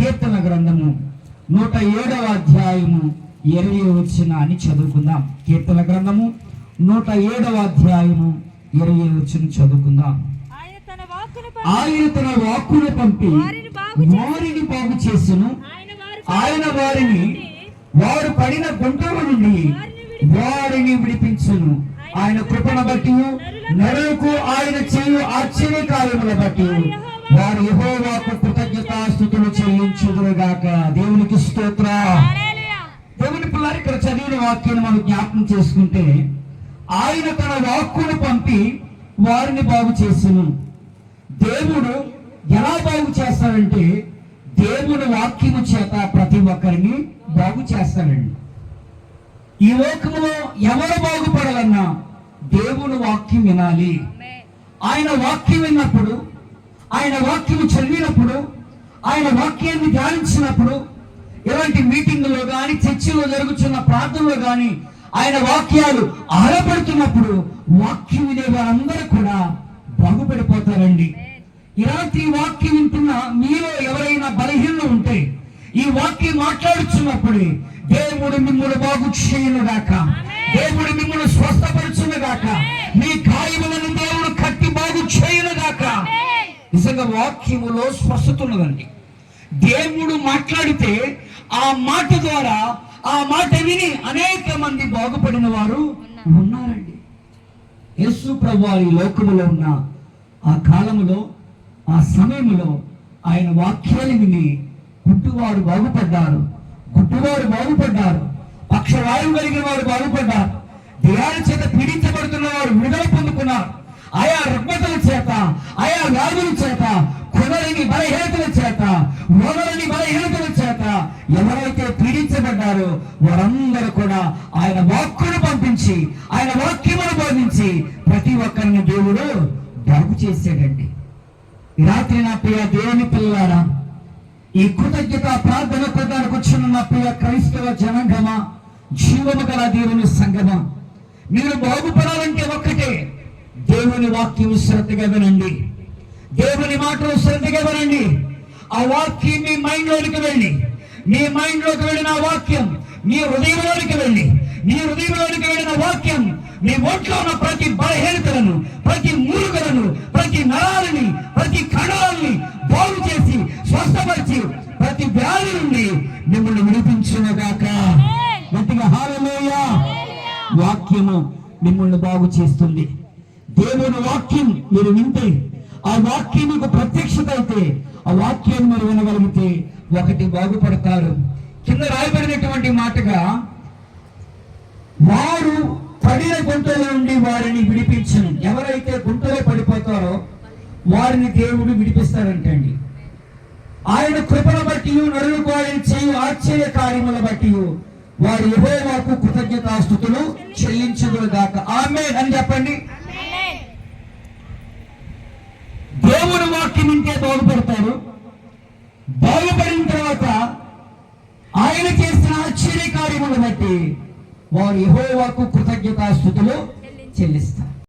కీర్తన గ్రంథము నూట ఏడవ అధ్యాయము ఇరవై వచ్చిన అని చదువుకుందాం. కీర్తన గ్రంథము నూట ఏడవ అధ్యాయము ఇరవై వచ్చిన చదువుకుందాం. ఆయన తన వాక్కును పంపి వారిని బాగు చేసెను. ఆయన వారి ఆయన వారిని వారు పడిన గుంటల నుండి వారిని విడిపించును. ఆయన కృపను బట్టి నరులకు ఆయన చేయు ఆశ్చర్య కార్యముల బట్టి వారు యెహోవాకు కృతజ్ఞతాస్థుతులు చెల్లించుదురుగాక. దేవునికి స్తోత్ర. దేవుని పిల్లలు ఇక్కడ చదివిన వాక్యాన్ని మనం జ్ఞాపకం చేసుకుంటే ఆయన తన వాక్కును పంపి వారిని బాగు చేసెను. దేవుడు ఎలా బాగు చేస్తాడంటే దేవుని వాక్యము చేత ప్రతి ఒక్కరిని బాగు చేస్తాడండి. ఈ లోకములో ఎవరు బాగుపడాలన్నా దేవుని వాక్యం వినాలి. ఆయన వాక్యం విన్నప్పుడు ఆయన వాక్యం చదివినప్పుడు ఆయన వాక్యాన్ని ధ్యానించినప్పుడు ఇలాంటి మీటింగులో కానీ చర్చిలో జరుగుతున్న ప్రార్థనలో కానీ ఆయన వాక్యాలు ఆరపడుతున్నప్పుడు వాక్యం వినే వారందరూ కూడా బాగుపడిపోతారండి. ఇలాంటి వాక్యం వింటున్న మీలో ఎవరైనా బలహీనలు ఉంటే ఈ వాక్యం మాట్లాడుచున్నప్పుడే దేవుడు మిమ్మల్ని బాగు చేయనుగాక దేవుడు మిమ్మల్ని స్వస్థపరచునుగాక మీ గాయములను దేవుడు కట్టి బాగు చేయనుగాక నిజంగా వాక్యములో స్వస్థత ఉన్నదండి. దేవుడు మాట్లాడితే ఆ మాట ద్వారా ఆ మాట విని అనేక మంది బాగుపడిన వారు ఉన్నారండి. యేసు ప్రభు ఈ లోకములో ఉన్న ఆ కాలములో ఆ సమయంలో ఆయన వాక్యాలు విని గుడ్డువారు బాగుపడ్డారు. గుడ్డువారు బాగుపడ్డారు. పక్షవాయువు కలిగిన వారు బాగుపడ్డారు. దేహాల చేత పీడించబడుతున్న వారు విడుదల పొందుకున్నారు. ఆయా రుగ్మతల చేత ఆయా వ్యాధుల చేత కొనలని బలహీనతల చేత వదలని బలహీనతల చేత ఎవరైతే పీడించబడ్డారో వారందరూ కూడా ఆయన వాక్కును పంపించి ఆయన వాక్యమును బోధించి ప్రతి ఒక్కరిని దేవుడు బాగు చేశాడండి. రాత్రి నా ప్రియ దేవుని పిల్లారా ఈ కృతజ్ఞత ప్రార్థన కొద్దానికి వచ్చిన నా ప్రియ క్రైస్తవ జనాంగమా జీవము గల దేవుని సంగమ. మీరు బాగుపడాలంటే ఒక్కటే దేవుని వాక్యం శ్రద్ధగా వినండి. దేవుని మాటలు శ్రద్ధగా వినండి. ఆ వాక్యం మీ మైండ్లోనికి వెళ్ళి నీ మైండ్లోకి వెళ్ళిన వాక్యం నీ హృదయంలోనికి వెళ్ళి నీ హృదయంలోనికి వెళ్ళిన వాక్యం నీ ఒంట్లో ఉన్న ప్రతి బలహీనతలను ప్రతి మూలుగలను ప్రతి నరాలని ప్రతి కణాలని బాగు చేసి స్వస్థపరిచి ప్రతి వ్యాధి నుండి మిమ్మల్ని విడిపించునుగాక. గట్టిగా హాలలోయ వాక్యము మిమ్మల్ని బాగు చేస్తుంది. దేవుని వాక్యం మీరు వింటే ఆ వాక్యం మీకు ప్రత్యక్షత అయితే ఆ వాక్యాన్ని మీరు వినగలిగితే ఒకటి బాగుపడతారు. కింద రాయబడినటువంటి మాటగా వారు పడిన గుంటల నుండి వారిని విడిపించను. ఎవరైతే గుంటలో పడిపోతారో వారిని దేవుడు విడిపిస్తారంటండి ఆయన కృపను బట్టి నరులకు ఆయన చేయు ఆశ్చర్య కార్యముల బట్టి వారు యెహోవాకు కృతజ్ఞతాస్థుతులు చెల్లించుదురు గాక ఆమె అని చెప్పండి. దేవుని వాక్యం వింటే బాగుపడతారు. బాగుపడిన తర్వాత ఆయన చేసిన ఆశ్చర్యకార్యములు బట్టి వారు కృతజ్ఞత కృతజ్ఞతాస్థుతులు చెల్లిస్తారు.